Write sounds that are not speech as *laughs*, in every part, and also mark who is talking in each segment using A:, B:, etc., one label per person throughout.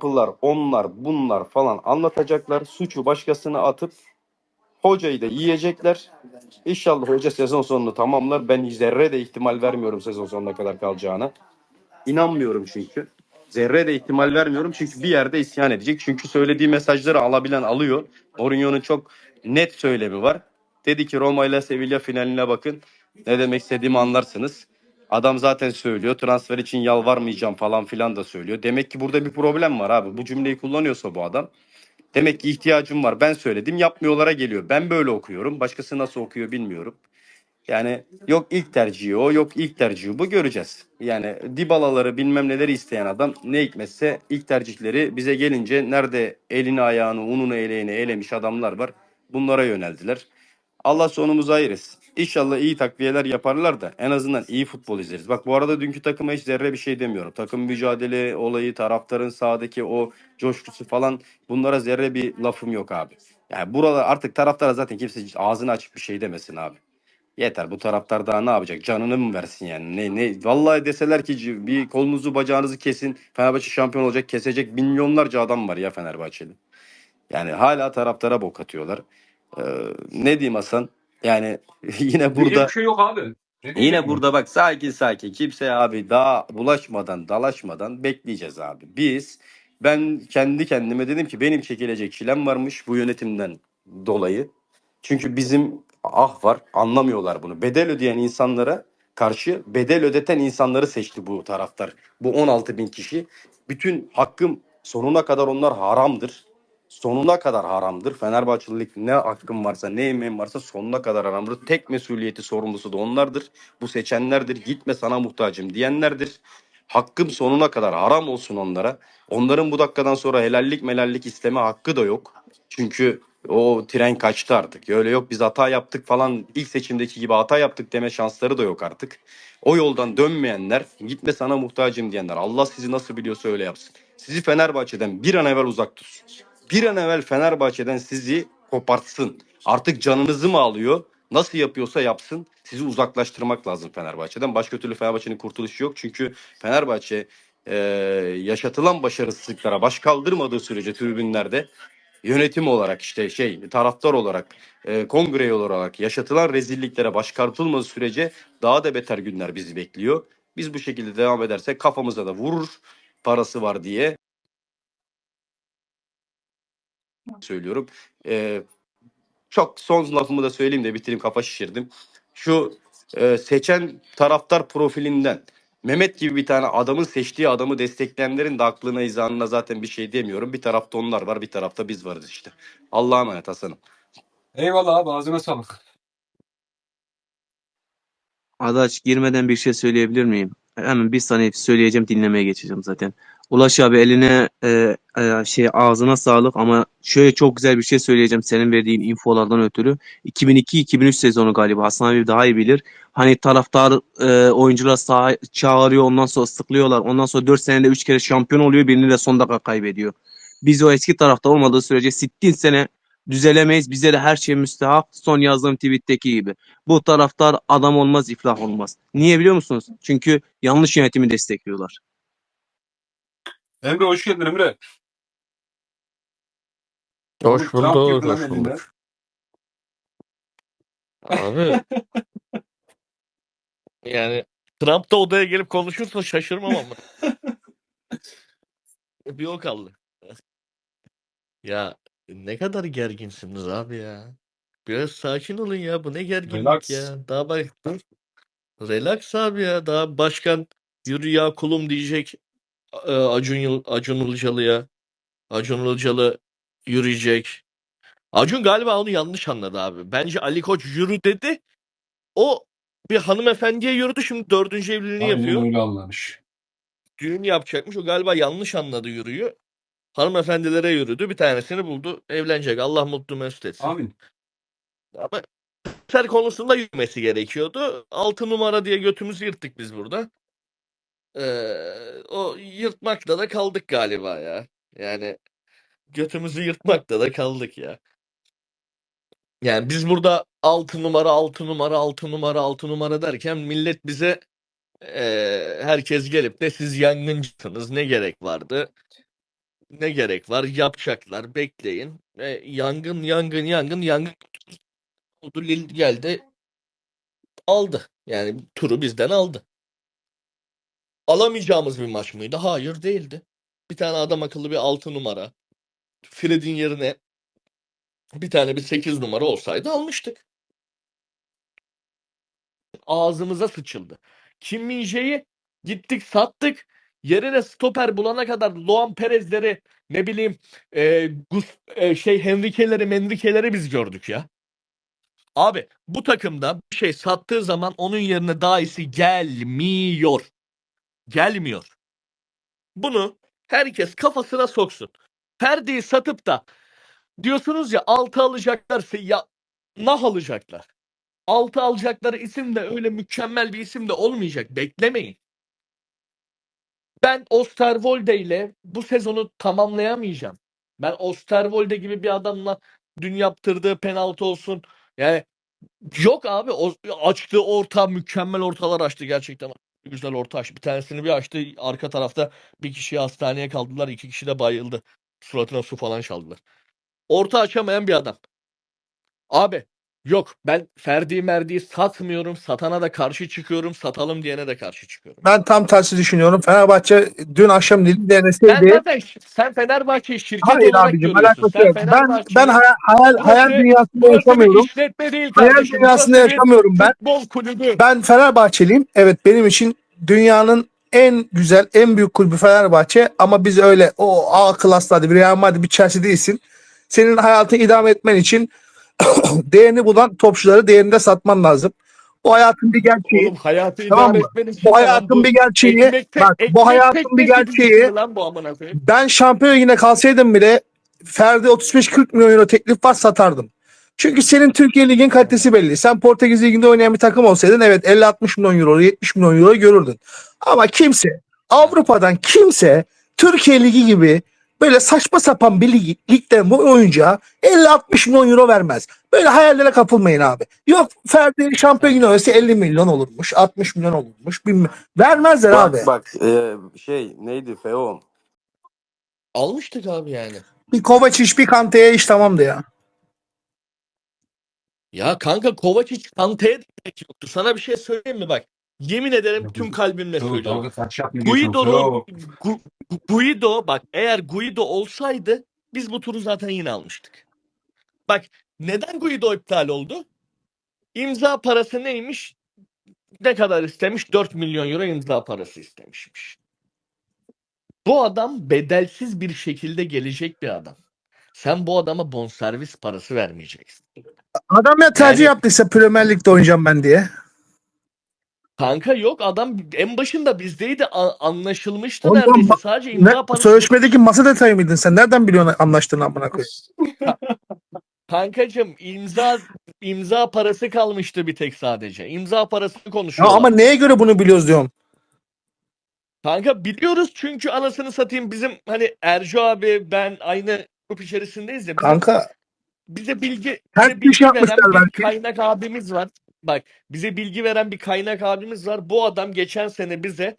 A: kapılar, onlar, bunlar falan anlatacaklar. Suçu başkasına atıp hocayı da yiyecekler. İnşallah hoca sezon sonunu tamamlar. Ben zerre de ihtimal vermiyorum sezon sonuna kadar kalacağına. İnanmıyorum çünkü. Zerre de ihtimal vermiyorum çünkü bir yerde isyan edecek. Çünkü söylediği mesajları alabilen alıyor. Mourinho'nun çok net söylemi var. Dedi ki Roma ile Sevilla finaline bakın. Ne demek istediğimi anlarsınız. Adam zaten söylüyor. Transfer için yalvarmayacağım falan filan da söylüyor. Demek ki burada bir problem var abi. Bu cümleyi kullanıyorsa bu adam. Demek ki ihtiyacım var. Ben söyledim yapmıyorlara geliyor. Ben böyle okuyorum. Başkası nasıl okuyor bilmiyorum. Yani yok ilk tercihi o, yok ilk tercihi bu göreceğiz. Yani Dybalaları bilmem neleri isteyen adam ne hikmetse ilk tercihleri bize gelince nerede elini ayağını ununu eleğini elemiş adamlar var. Bunlara yöneldiler. Allah sonumuzu etsin. İnşallah iyi takviyeler yaparlar da en azından iyi futbol izleriz. Bak bu arada dünkü takıma hiç zerre bir şey demiyorum. Takım mücadele olayı, taraftarın sahadaki o coşkusu falan bunlara zerre bir lafım yok abi. Yani buralar artık taraftara zaten kimse ağzını açıp bir şey demesin abi. Yeter bu taraftar daha ne yapacak? Canını mı versin yani? Ne ne vallahi deseler ki bir kolunuzu bacağınızı kesin Fenerbahçe şampiyon olacak kesecek milyonlarca adam var ya Fenerbahçeli. Yani hala taraftara bok atıyorlar. Ee, ne diyeyim Hasan? Yani *laughs* yine
B: Diyecek
A: burada
B: bir şey yok abi. Ne diyecek
A: Yine
B: mi?
A: burada bak sakin sakin kimseye abi daha bulaşmadan dalaşmadan bekleyeceğiz abi. Biz ben kendi kendime dedim ki benim çekilecek çilem varmış bu yönetimden dolayı. Çünkü bizim ah var anlamıyorlar bunu. Bedel ödeyen insanlara karşı bedel ödeten insanları seçti bu taraftar. Bu 16 bin kişi. Bütün hakkım sonuna kadar onlar haramdır. Sonuna kadar haramdır. Fenerbahçelilik ne hakkım varsa ne emeğim varsa sonuna kadar haramdır. Tek mesuliyeti sorumlusu da onlardır. Bu seçenlerdir. Gitme sana muhtacım diyenlerdir. Hakkım sonuna kadar haram olsun onlara. Onların bu dakikadan sonra helallik melallik isteme hakkı da yok. Çünkü o tren kaçtı artık. Öyle yok biz hata yaptık falan ilk seçimdeki gibi hata yaptık deme şansları da yok artık. O yoldan dönmeyenler gitme sana muhtacım diyenler Allah sizi nasıl biliyorsa öyle yapsın. Sizi Fenerbahçe'den bir an evvel uzak tutsun. Bir an evvel Fenerbahçe'den sizi kopartsın. Artık canınızı mı alıyor? Nasıl yapıyorsa yapsın. Sizi uzaklaştırmak lazım Fenerbahçe'den. Başka türlü Fenerbahçe'nin kurtuluşu yok. Çünkü Fenerbahçe e, yaşatılan başarısızlıklara baş kaldırmadığı sürece tribünlerde yönetim olarak işte şey taraftar olarak e, kongre olarak yaşatılan rezilliklere baş kalkılmadığı sürece daha da beter günler bizi bekliyor. Biz bu şekilde devam edersek kafamıza da vurur parası var diye söylüyorum. E, çok son lafımı da söyleyeyim de bitireyim kafa şişirdim. Şu e, seçen taraftar profilinden Mehmet gibi bir tane adamın seçtiği adamı destekleyenlerin de aklına izanına zaten bir şey demiyorum. Bir tarafta onlar var bir tarafta biz varız işte. Allah'a emanet Hasan'ım.
B: Eyvallah abi ağzına sağlık.
C: Adaç girmeden bir şey söyleyebilir miyim? Hemen bir saniye söyleyeceğim dinlemeye geçeceğim zaten. Ulaş abi eline e, e, şey ağzına sağlık ama şöyle çok güzel bir şey söyleyeceğim senin verdiğin infolardan ötürü. 2002-2003 sezonu galiba Hasan abi daha iyi bilir. Hani taraftar e, oyuncular saha çağırıyor ondan sonra sıklıyorlar. Ondan sonra 4 senede 3 kere şampiyon oluyor birini de son dakika kaybediyor. Biz o eski taraftar olmadığı sürece sittin sene düzelemeyiz. Bize de her şey müstehak. Son yazdığım tweetteki gibi. Bu taraftar adam olmaz, iflah olmaz. Niye biliyor musunuz? Çünkü yanlış yönetimi destekliyorlar.
B: Emre hoş geldin Emre.
D: Hoş
B: Trump
D: bulduk,
B: girdi lan
D: hoş bulduk. Abi *laughs* yani Trump da odaya gelip konuşursa şaşırmam ama. *laughs* Bir o kaldı. Ya ne kadar gerginsiniz abi ya. Biraz sakin olun ya. Bu ne gerginlik
B: Relax.
D: ya. Daha bak dur. Relax abi ya. Daha başkan yürü ya kulum diyecek e, Acun, Yıl- Acun Ilıcalı'ya. Acun Ilıcalı yürüyecek. Acun galiba onu yanlış anladı abi. Bence Ali Koç yürü dedi. O bir hanımefendiye yürüdü. Şimdi dördüncü evliliğini
B: Aynen
D: yapıyor.
B: öyle anlamış.
D: düğün yapacakmış. O galiba yanlış anladı yürüyü. Hanımefendilere yürüdü. Bir tanesini buldu. Evlenecek. Allah mutlu mesut etsin.
B: Amin.
D: Ama ser konusunda yürümesi gerekiyordu. Altı numara diye götümüzü yırttık biz burada. Ee, o yırtmakla da kaldık galiba ya. Yani götümüzü yırtmakla da kaldık ya. Yani biz burada 6 numara 6 numara 6 numara 6 numara derken millet bize eee, herkes gelip de siz yangıncısınız ne gerek vardı? Ne gerek var? Yapacaklar. Bekleyin. E, yangın yangın yangın yangın oldu. Lille geldi aldı. Yani turu bizden aldı. Alamayacağımız bir maç mıydı? Hayır değildi. Bir tane adam akıllı bir 6 numara. Fred'in yerine bir tane bir 8 numara olsaydı almıştık. Ağzımıza sıçıldı. Kim Min-jae'yi gittik sattık. Yerine stoper bulana kadar Luan Perez'leri ne bileyim e, Gus, e, şey Henrique'leri Menrique'leri biz gördük ya. Abi bu takımda bir şey sattığı zaman onun yerine daha iyisi gelmiyor. Gelmiyor. Bunu herkes kafasına soksun. Ferdi'yi satıp da diyorsunuz ya altı alacaklarsa ya nah alacaklar. Altı alacakları isim de öyle mükemmel bir isim de olmayacak. Beklemeyin. Ben Osterwolde ile bu sezonu tamamlayamayacağım. Ben Osterwolde gibi bir adamla dün yaptırdığı penaltı olsun. Yani yok abi o açtığı orta mükemmel ortalar açtı gerçekten. Güzel orta açtı. Bir tanesini bir açtı. Arka tarafta bir kişi hastaneye kaldılar. iki kişi de bayıldı. Suratına su falan çaldılar. Orta açamayan bir adam. Abi yok ben Ferdi Merdi'yi satmıyorum. Satana da karşı çıkıyorum. Satalım diyene de karşı çıkıyorum.
E: Ben tam tersi düşünüyorum. Fenerbahçe dün akşam Lille
D: Sen
E: deneseydi
D: zaten sen Fenerbahçe'yi şirket
E: Hayır
D: olarak
E: abicim
D: görüyorsun. Sen
E: yok. Ben ben hayal, hayal, hayal dünyasında yaşamıyorum.
D: işletme değil
E: Hayal
D: kardeşim.
E: dünyasında
D: Burası bir
E: yaşamıyorum ben.
D: futbol kulübü.
E: Ben Fenerbahçeliyim. Evet benim için dünyanın en güzel, en büyük kulübü Fenerbahçe ama biz öyle o A klaslı hadi bir Real Madrid bir Chelsea değilsin. Senin hayatını idame etmen için *coughs* değerini bulan topçuları değerinde satman lazım. Bu hayatın bir gerçeği.
D: Oğlum hayatı
E: Tamam mı? Bu hayatın bir gerçeği. Bak
D: ekmek
E: bu hayatın bir gerçeği.
D: lan bu amına.
E: Ben şampiyon yine kalsaydım bile Ferdi 35-40 milyon euro teklif var satardım. Çünkü senin Türkiye Ligi'nin kalitesi belli. Sen Portekiz Ligi'nde oynayan bir takım olsaydın evet 50-60 milyon euro, 70 milyon euro görürdün. Ama kimse Avrupa'dan kimse Türkiye Ligi gibi böyle saçma sapan bir lig, ligden bu oyuncuya 50-60 milyon euro vermez. Böyle hayallere kapılmayın abi. Yok Ferdi şampiyon olsa 50 milyon olurmuş, 60 milyon olurmuş. Bilmem. Vermezler abi.
A: Bak bak e, şey neydi Feo?
D: Almıştık abi yani.
E: Bir Kovacic bir Kante'ye iş tamamdı ya.
D: Ya kanka Kovacic Kante'ye de gerek yoktu. Sana bir şey söyleyeyim mi bak. Yemin ederim tüm kalbimle söylüyorum.
B: dalga taş.
D: Guido'nun Gu- Guido bak eğer Guido olsaydı biz bu turu zaten yine almıştık. Bak neden Guido iptal oldu? İmza parası neymiş? Ne kadar istemiş? 4 milyon euro imza parası istemişmiş. Bu adam bedelsiz bir şekilde gelecek bir adam. Sen bu adama bonservis parası vermeyeceksin.
E: Adam ya tercih
D: Yani-
E: yaptıysa Premier Lig'de oynayacağım ben diye.
D: Kanka yok adam en başında bizdeydi a- anlaşılmıştı
E: Oğlum,
D: neredeyse
E: bak-
D: sadece
E: Ne,
D: imza parası.
E: sözleşmedeki masa detayı mıydın sen? Nereden biliyorsun anlaştığını amına koyayım? *laughs*
D: Kankacım imza imza parası kalmıştı bir tek sadece. İmza parasını
E: Ya
D: konuşuyorlar.
E: ama neye göre bunu biliyoruz diyorum.
D: Kanka biliyoruz çünkü anasını satayım bizim hani Erco abi ben aynı grup içerisindeyiz ya. Bizim,
E: Kanka
D: bize bilgi bize bilgi
E: şey yapmışlar
D: veren bir
E: belki.
D: kaynak abimiz var. Bak bize bilgi veren bir kaynak abimiz var. Bu adam geçen sene bize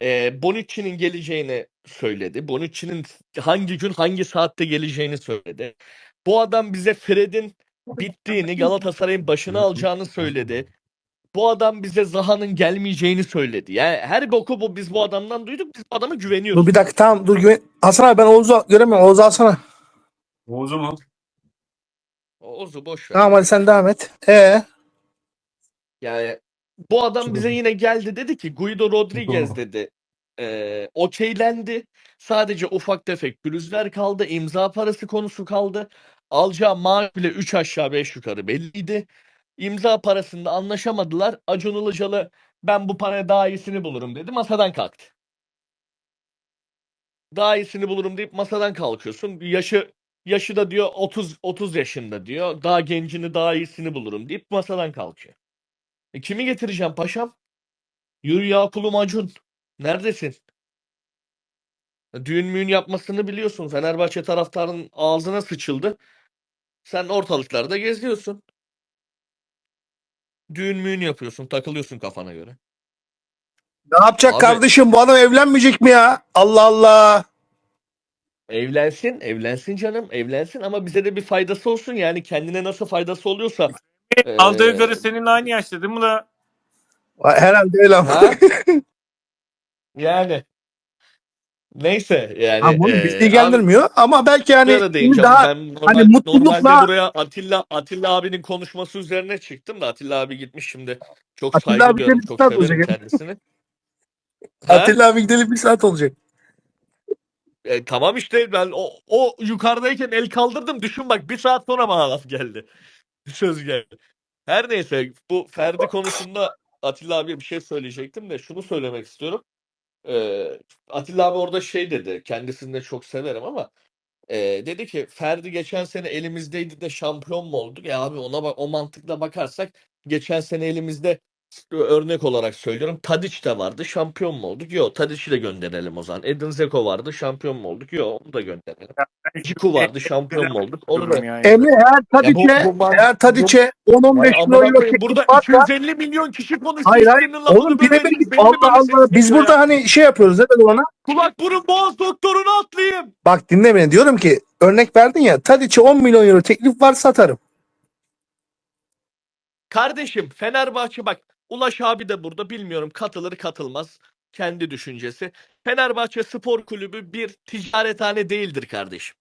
D: e, Bonucci'nin geleceğini söyledi. Bonucci'nin hangi gün hangi saatte geleceğini söyledi. Bu adam bize Fred'in bittiğini Galatasaray'ın başına alacağını söyledi. Bu adam bize Zaha'nın gelmeyeceğini söyledi. Yani her boku bu biz bu adamdan duyduk. Biz bu adama güveniyoruz.
E: dur bir dakika tamam dur güven. Hasan abi ben Oğuz'u göremiyorum. Oğuz'u alsana.
B: Oğuz'u mu?
D: Oğuz'u boş ver.
E: Tamam hadi sen devam et. Ee,
D: Yani bu adam bize yine geldi dedi ki Guido Rodriguez dedi. Ee, okeylendi. Sadece ufak tefek pürüzler kaldı. imza parası konusu kaldı. Alacağı maaş bile 3 aşağı 5 yukarı belliydi. İmza parasında anlaşamadılar. Acun Ilıcalı ben bu paraya daha iyisini bulurum dedi. Masadan kalktı. Daha iyisini bulurum deyip masadan kalkıyorsun. Yaşı yaşı da diyor 30 30 yaşında diyor. Daha gencini daha iyisini bulurum deyip masadan kalkıyor. E kimi getireceğim paşam? Yürü ya kulum Acun. Neredesin? E, Düğün müğün yapmasını biliyorsun. Fenerbahçe taraftarının ağzına sıçıldı. Sen ortalıklarda geziyorsun. Düğün müğün yapıyorsun. Takılıyorsun kafana göre.
E: ne yapacak
D: Abi-
E: kardeşim? Bu adam evlenmeyecek mi ya? Allah Allah.
D: Evlensin, evlensin canım, evlensin ama bize de bir faydası olsun yani kendine nasıl faydası oluyorsa.
B: Aldığı
D: eee,
B: karı senin aynı yaşta değil mi la?
E: Herhalde öyle ama.
D: ha? *laughs* Yani neyse yani
E: Ama bunu bizi
D: eee, abi
E: ilgilendirmiyor ama belki yani
D: Böyle değil canım.
E: daha
D: Ben normal,
E: hani mutlulukla
D: normalde buraya Atilla Atilla abinin konuşması üzerine çıktım da Atilla abi gitmiş şimdi. Çok
E: Atilla
D: saygı
E: abi gidelim
D: Çok
E: saat
D: severim
E: olacak.
D: kendisini. *laughs* Ha?
E: Atilla abi gidelim bir saat olacak.
D: E, tamam işte ben o, o yukarıdayken el kaldırdım. Düşün bak bir saat sonra bana laf geldi. *laughs* Söz geldi. Her neyse bu Ferdi konusunda Atilla abiye bir şey söyleyecektim de şunu söylemek istiyorum. Ee, Atilla abi orada şey dedi. Kendisini de çok severim ama e, dedi ki Ferdi geçen sene elimizdeydi de şampiyon mu olduk? Ya abi ona bak o mantıkla bakarsak geçen sene elimizde örnek olarak söylüyorum. Tadiç de vardı. Şampiyon mu olduk? Yok. Tadiç'i de gönderelim o zaman. Edin Dzeko vardı. Şampiyon mu olduk? Yok. Onu da gönderelim. Ciku vardı. Şampiyon mu olduk? Onu da.
B: Yani.
E: Emre eğer
D: Ya bu,
E: Tadiç'e
D: bu man-
E: eğer Tadiç'e 10-15
D: Vay
E: milyon euro
D: Burada
E: varsa
D: 250 milyon kişi konuşuyor.
E: hayır hayır oğlum.
D: Beni mi
E: Allah Allah biz
D: ya?
E: burada hani şey yapıyoruz ne dedi ona?
D: Kulak burun boğaz doktorunu atlayayım.
E: Bak dinle beni diyorum ki örnek verdin ya Tadiç'e 10 milyon euro teklif var satarım.
D: Kardeşim Fenerbahçe bak Ulaş abi de burada bilmiyorum katılır katılmaz kendi düşüncesi. Fenerbahçe Spor Kulübü bir ticarethane değildir kardeşim.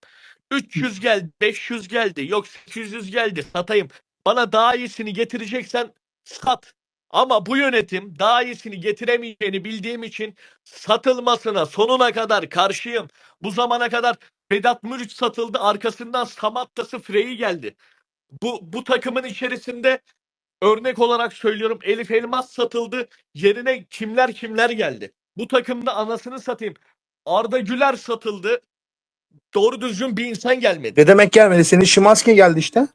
D: 300 geldi, 500 geldi, yok 800 geldi satayım. Bana daha iyisini getireceksen sat. Ama bu yönetim daha iyisini getiremeyeceğini bildiğim için satılmasına sonuna kadar karşıyım. Bu zamana kadar Vedat Muriç satıldı, arkasından Samatta'sı Frey geldi. Bu bu takımın içerisinde Örnek olarak söylüyorum Elif Elmas satıldı. Yerine kimler kimler geldi. Bu takımda anasını satayım. Arda Güler satıldı. Doğru düzgün bir insan gelmedi.
E: Ne demek gelmedi? Senin Şimanski geldi işte.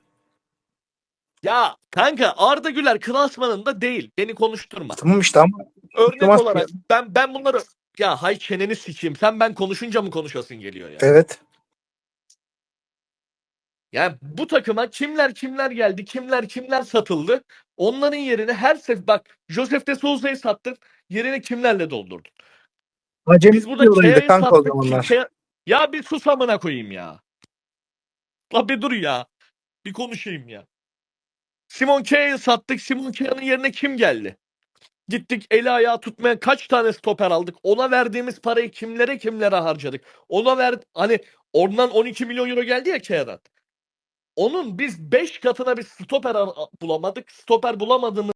D: Ya kanka Arda Güler klasmanında değil. Beni konuşturma.
E: Tamam işte ama
D: Örnek
E: Şimanski
D: olarak ben ben bunları ya hay çeneni sikeyim. Sen ben konuşunca mı konuşasın geliyor ya?
E: evet.
D: Yani bu takıma kimler kimler geldi, kimler kimler satıldı. Onların yerine her sefer bak Josef de Souza'yı sattın. Yerine kimlerle doldurdun?
E: Acemi
D: Biz burada Kea'yı
E: kanka o
D: sattık.
E: zamanlar.
D: Kea- Ya bir sus amına koyayım ya. La bir dur ya. Bir konuşayım ya. Simon Kea'yı sattık. Simon Kea'nın yerine kim geldi? Gittik eli ayağı tutmayan kaç tane stoper aldık? Ona verdiğimiz parayı kimlere kimlere harcadık? Ona ver hani oradan 12 milyon euro geldi ya Kea'dan. Onun biz 5 katına bir stoper bulamadık. Stoper bulamadığımız